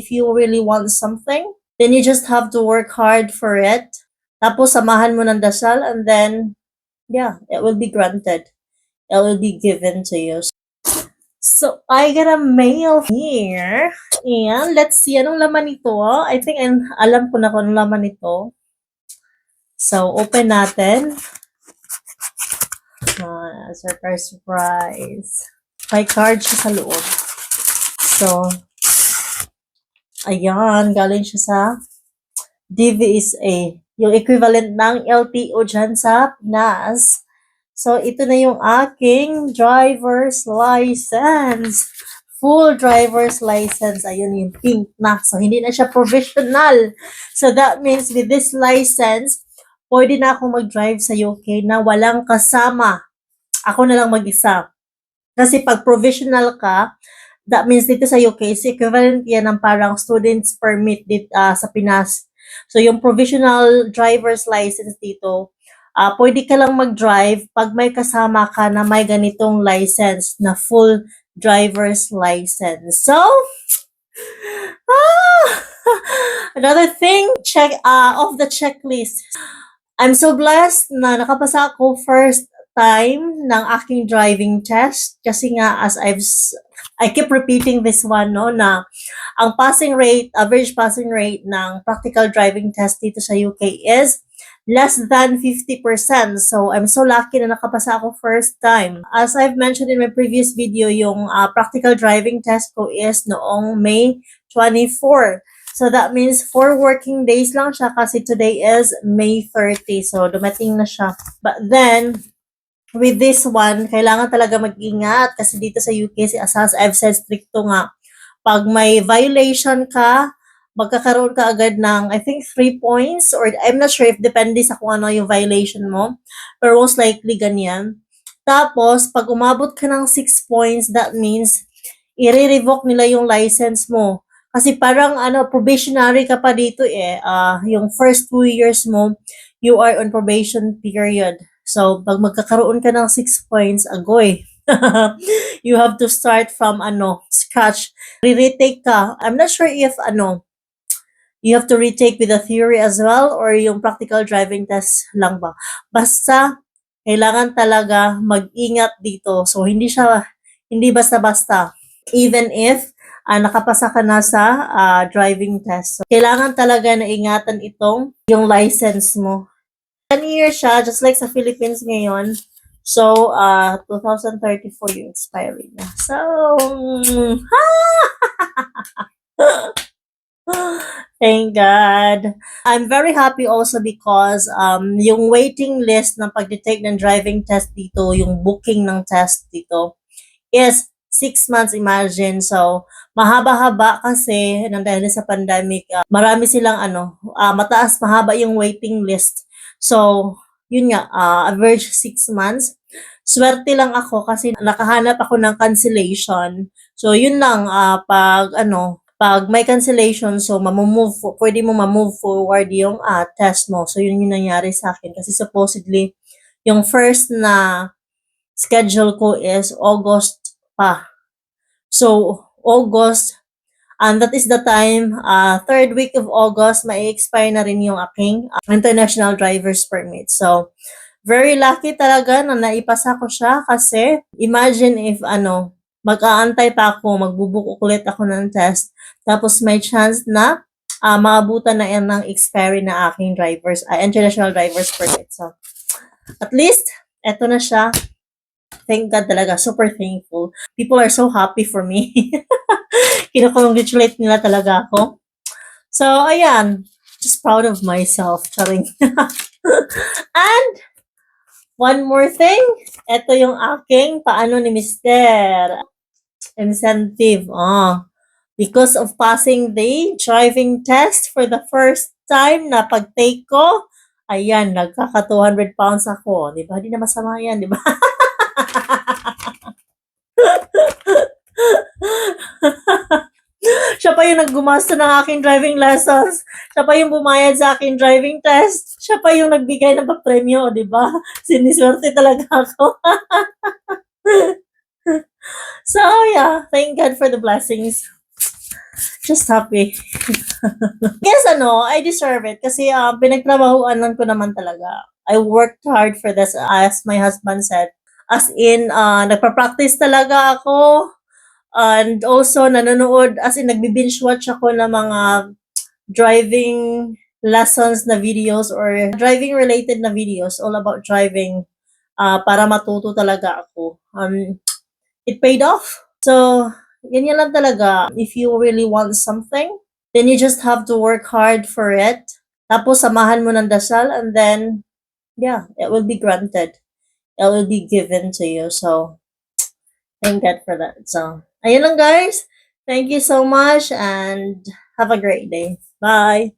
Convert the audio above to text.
If you really want something, then you just have to work hard for it. Tapos samahan mo ng dasal and then, yeah, it will be granted. It will be given to you. So, I got a mail here. And let's see, anong laman nito? I think I'm, alam ko na kung anong laman nito. So, open natin. Ah, surprise, surprise. May card siya sa loob. So, ayan, galing siya sa DVSA. Yung equivalent ng LTO dyan sa Pinas. So, ito na yung aking driver's license. Full driver's license. Ayun yung pink na. So, hindi na siya provisional. So, that means with this license, pwede na ako mag-drive sa UK na walang kasama. Ako na lang mag-isa. Kasi pag provisional ka, that means dito sa UK, is equivalent yan ng parang student's permit dito, sa Pinas. So, yung provisional driver's license dito, ah pwede ka lang mag-drive pag may kasama ka na may ganitong license na full driver's license. So, ah, another thing, check uh, off the checklist. I'm so blessed na nakapasa ako first time ng aking driving test kasi nga as I've I keep repeating this one no na ang passing rate, average passing rate ng practical driving test dito sa UK is less than 50%. So, I'm so lucky na nakapasa ako first time. As I've mentioned in my previous video, yung uh, practical driving test ko is noong May 24. So, that means four working days lang siya kasi today is May 30. So, dumating na siya. But then, with this one, kailangan talaga mag-ingat kasi dito sa UK, si Asas, I've said stricto nga. Pag may violation ka, magkakaroon ka agad ng, I think, 3 points or I'm not sure if depende sa kung ano yung violation mo. Pero most likely ganyan. Tapos, pag umabot ka ng 6 points, that means, i-revoke nila yung license mo. Kasi parang ano, probationary ka pa dito eh. Ah, yung first two years mo, you are on probation period. So, pag magkakaroon ka ng 6 points, agoy. you have to start from ano, scratch. Re-retake ka. I'm not sure if ano, you have to retake with the theory as well or yung practical driving test lang ba. Basta, kailangan talaga mag-ingat dito. So, hindi siya, hindi basta-basta. Even if ah, nakapasa ka na sa ah, driving test. So, kailangan talaga na ingatan itong yung license mo. 10 years siya, just like sa Philippines ngayon. So, uh, 2034 yung expiry niya. So, Thank God. I'm very happy also because um, yung waiting list ng pag-detect ng driving test dito, yung booking ng test dito, is six months, imagine. So, mahaba-haba kasi nang dahil sa pandemic, ah, marami silang ano, ah, mataas, mahaba yung waiting list. So, yun nga, ah, average six months. Swerte lang ako kasi nakahanap ako ng cancellation. So, yun lang, ah, pag ano, pag may cancellation, so mamumove, fo- pwede mo mamove forward yung ah, test mo. So, yun yung nangyari sa akin. Kasi supposedly, yung first na schedule ko is August pa. So, August, and that is the time, uh, third week of August, may expire na rin yung aking uh, international driver's permit. So, very lucky talaga na naipasa ko siya kasi imagine if ano, mag-aantay pa ako, magbubuk ulit ako ng test, tapos may chance na uh, maabutan na yan ng expiry na aking driver's, uh, international driver's permit. So, at least, eto na siya. Thank God talaga. Super thankful. People are so happy for me. Kinakongratulate nila talaga ako. So, ayan. Just proud of myself. Charing. And, one more thing. Ito yung aking paano ni Mister. Incentive. Ah. Because of passing the driving test for the first time na pag-take ko, ayan, nagkaka 200 pounds ako. Di ba? Di na masama yan, di ba? Pa yung naggumasta ng aking driving lessons. Siya pa yung bumayad sa aking driving test. Siya pa yung nagbigay ng premyo, di ba? Siniswerte talaga ako. so, yeah. Thank God for the blessings. just happy. Guess ano, I deserve it kasi uh, pinagtrabahuan ko naman talaga. I worked hard for this as my husband said. As in, uh, nagpa-practice talaga ako. And also, nanonood, as in, nagbi-binge watch ako ng mga driving lessons na videos or driving related na videos all about driving uh, para matuto talaga ako. Um, it paid off. So, ganyan lang talaga. If you really want something, then you just have to work hard for it. Tapos, samahan mo ng dasal and then, yeah, it will be granted. It will be given to you. So, thank God for that. So, ayun lang guys. Thank you so much and have a great day. Bye.